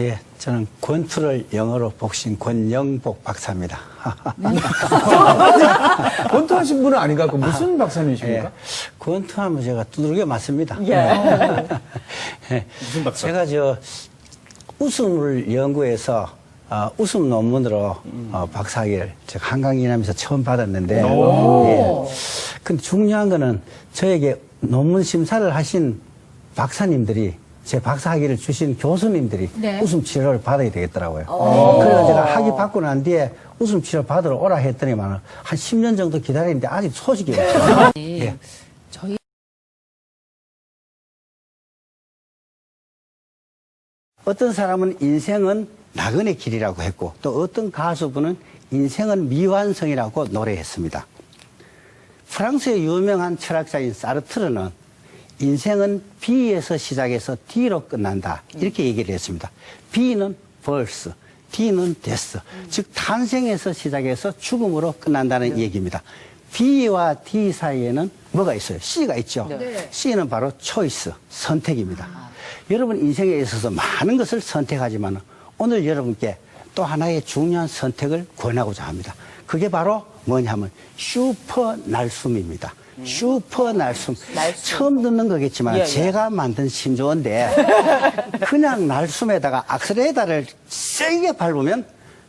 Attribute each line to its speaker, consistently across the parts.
Speaker 1: 예, 저는 권투를 영어로 복신 권영복 박사입니다.
Speaker 2: 권투 하신 분은 아닌가? 그 무슨 박사님이십니까?
Speaker 1: 예, 권투하면 제가 두들겨 맞습니다.
Speaker 3: 예.
Speaker 1: 예,
Speaker 2: 무슨 박사?
Speaker 1: 제가 저 웃음을 연구해서 어, 웃음 논문으로 어, 박사학위를 제가 한강 이남에서 처음 받았는데, 예. 근데 중요한 거는 저에게 논문 심사를 하신 박사님들이 제 박사학위를 주신 교수님들이
Speaker 3: 네.
Speaker 1: 웃음 치료를 받아야 되겠더라고요. 그래서 제가 학위 받고 난 뒤에 웃음 치료 받으러 오라 했더니만 한 10년 정도 기다리는데 아직 소식이 없어요. 예.
Speaker 3: 저희
Speaker 1: 어떤 사람은 인생은 나그네 길이라고 했고 또 어떤 가수분은 인생은 미완성이라고 노래했습니다. 프랑스의 유명한 철학자인 사르트르는 인생은 B에서 시작해서 D로 끝난다 이렇게 얘기를 했습니다. B는 벌스, D는 데스, 즉 탄생에서 시작해서 죽음으로 끝난다는 얘기입니다. B와 D 사이에는 뭐가 있어요? C가 있죠.
Speaker 3: 네.
Speaker 1: C는 바로 초이스, 선택입니다. 여러분 인생에 있어서 많은 것을 선택하지만 오늘 여러분께 또 하나의 중요한 선택을 권하고자 합니다. 그게 바로 뭐냐면 슈퍼 날숨입니다. 슈퍼 날숨.
Speaker 3: 날숨.
Speaker 1: 처음 듣는 거겠지만
Speaker 3: 예, 예.
Speaker 1: 제가 만든 신조어인데 그냥 날숨에다가 악셀레이터를 세게 밟으면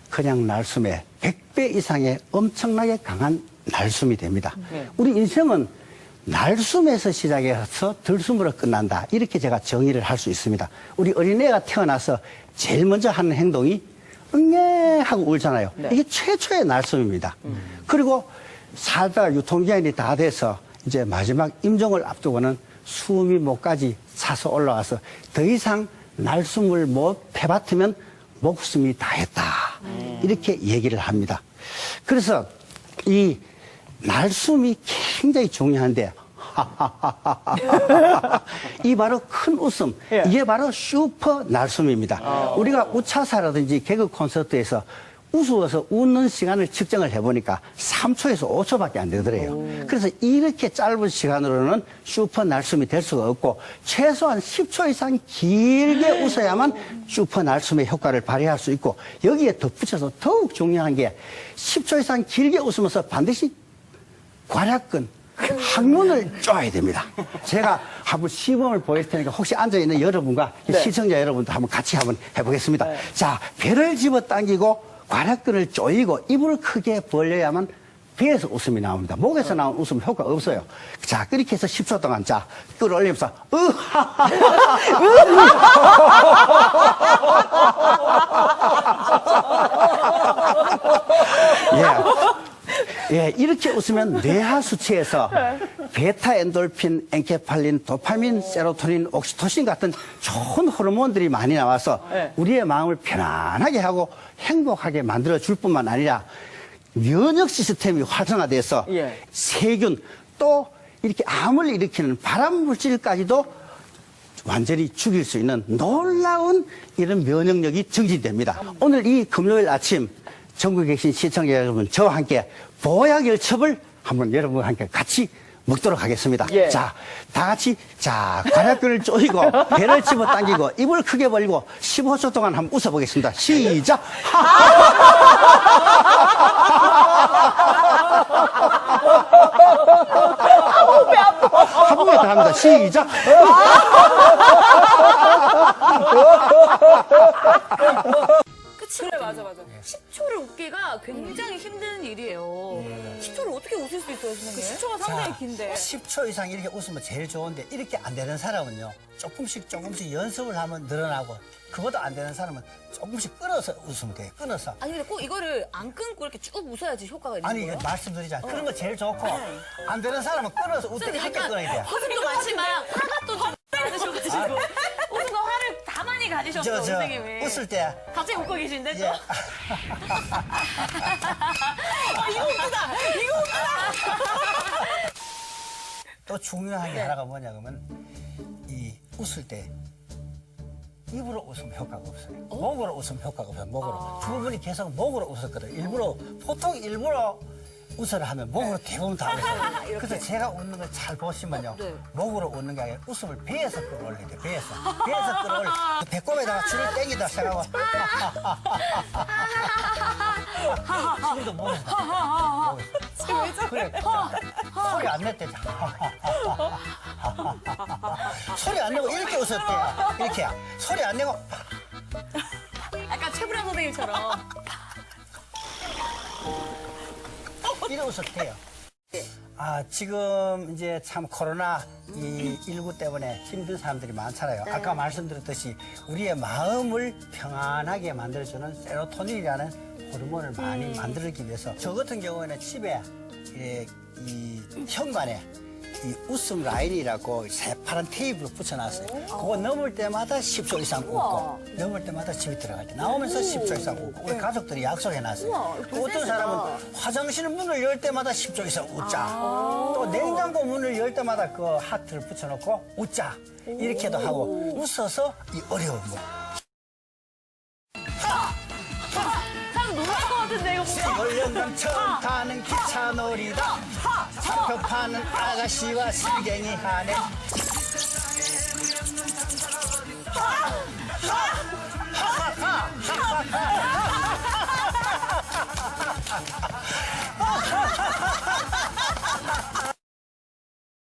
Speaker 1: 그냥 날숨에 100배 이상의 엄청나게 강한 날숨이 됩니다.
Speaker 3: 네.
Speaker 1: 우리 인생은 날숨에서 시작해서 들숨으로 끝난다. 이렇게 제가 정의를 할 수 있습니다. 우리 어린애가 태어나서 제일 먼저 하는 행동이 응애 하고 울잖아요.
Speaker 3: 네.
Speaker 1: 이게 최초의 날숨입니다. 그리고 살다가 유통기한이 다 돼서 이제 마지막 임종을 앞두고는 숨이 목까지 차서 올라와서 더 이상 날숨을 못 패받으면 목숨이 다했다. 이렇게 얘기를 합니다. 그래서 이 날숨이 굉장히 중요한데 이 바로 큰 웃음
Speaker 3: 예.
Speaker 1: 이게 바로 슈퍼 날숨입니다. 우리가 우차사라든지 개그 콘서트에서 웃어서 웃는 시간을 측정을 해보니까 3초에서 5초밖에 안 되더래요. 그래서 이렇게 짧은 시간으로는 슈퍼 날숨이 될 수가 없고 최소한 10초 이상 길게 웃어야만 슈퍼 날숨의 효과를 발휘할 수 있고 여기에 덧붙여서 더욱 중요한 게 10초 이상 길게 웃으면서 반드시 관약근, 항문을 쪼아야 됩니다. 제가 한번 시범을 보일 테니까 혹시 앉아 있는 여러분과
Speaker 3: 네.
Speaker 1: 시청자 여러분도 한번 같이 한번 해보겠습니다. 자, 배를 집어 당기고 관약근을 조이고 입을 크게 벌려야만 배에서 웃음이 나옵니다. 목에서 나온 웃음 효과 없어요. 자, 그렇게 해서 10초 동안 자, 끌어올리면서 으하하 예. 예, 이렇게 웃으면 뇌하 수치에서 베타 엔돌핀, 엔케팔린, 도파민, 세로토닌, 옥시토신 같은 좋은 호르몬들이 많이 나와서
Speaker 3: 네.
Speaker 1: 우리의 마음을 편안하게 하고 행복하게 만들어 줄 뿐만 아니라 면역 시스템이 활성화돼서
Speaker 3: 예.
Speaker 1: 세균 또 이렇게 암을 일으키는 발암 물질까지도 완전히 죽일 수 있는 놀라운 이런 면역력이 증진됩니다. 오늘 이 금요일 아침 전국에 계신 시청자 여러분 저와 함께 보약 열첩을 한번 여러분과 함께 같이 먹도록 하겠습니다.
Speaker 3: 예.
Speaker 1: 자, 다 같이 자 관약근을 조이고 배를 집어 당기고 입을 크게 벌리고 15초 동안 한번 웃어보겠습니다. 시작. 한 번만 더 합니다. 시작.
Speaker 4: 그치? 그래 맞아 맞아. 10초 선생님? 그 10초가 상당히 긴데.
Speaker 1: 10초 이상 이렇게 웃으면 제일 좋은데 이렇게 안 되는 사람은요 조금씩 조금씩 연습을 하면 늘어나고 그것도 안 되는 사람은 조금씩 끊어서 웃으면 돼요 끊어서
Speaker 4: 아니 근데 꼭 이거를 안 끊고 이렇게 쭉 웃어야지 효과가 있는
Speaker 1: 아니
Speaker 4: 거예요?
Speaker 1: 말씀드리자 그런 거 제일 좋고 안 되는 사람은 끊어서 웃을 때 이렇게 끊어야 돼요
Speaker 4: 화도 많지만 화가 또좀 많으셔가지고 웃는 거 화를 다 많이 가지셨어
Speaker 1: 저, 저,
Speaker 4: 선생님이.
Speaker 1: 웃을 때
Speaker 4: 갑자기 웃고 계신데 또?
Speaker 1: 예.
Speaker 4: 아, 이거 웃기다! 이거 웃기다!
Speaker 1: 또 중요한 게 하나가 뭐냐 그러면 이 웃을 때 입으로 웃으면 효과가 없어요. 목으로 웃으면 효과가 없어요. 목으로. 두 분이 계속 목으로 웃었거든요. 일부러 보통 일부러 웃어라 하면 목으로 대부분 다 웃어요. 그래서 제가 웃는 걸 잘 보시면요.
Speaker 4: 네.
Speaker 1: 목으로 웃는 게 아니라 웃음을 배에서 끌어올려야 돼, 배에서. 배에서 끌어올려. 그 배꼽에다가 줄을 땡기다 생각하고. 지금도 목에서. 목에서. 그래. 소리 안 냈대. 소리 안 내고 이렇게 웃었대요. 이렇게. 소리 안 내고.
Speaker 4: 약간 최불암 선생님처럼.
Speaker 1: 이래 웃었대요. 아, 지금 이제 참 코로나 이 19 때문에 힘든 사람들이 많잖아요. 아까 말씀드렸듯이 우리의 마음을 평안하게 만들어주는 세로토닌이라는 호르몬을 많이 만들기 위해서 저 같은 경우에는 집에 이, 이 현관에 이 웃음 라인이라고 새파란 테이블을 붙여놨어요. 그거 넘을 때마다 10초 이상 웃고 넘을 때마다 집에 들어갈 때 나오면서 10초 이상 웃고 우리 가족들이 약속해놨어요. 또 어떤 사람은 화장실 문을 열 때마다 10초 이상 웃자. 또 냉장고 문을 열 때마다 그 하트를 붙여놓고 웃자. 이렇게도 하고 웃어서 이 어려움을
Speaker 4: 같은데, 이거 보면.
Speaker 1: 월령강 처음 타는 기차 놀이다. 상표 파는 아가씨와 실갱이 하네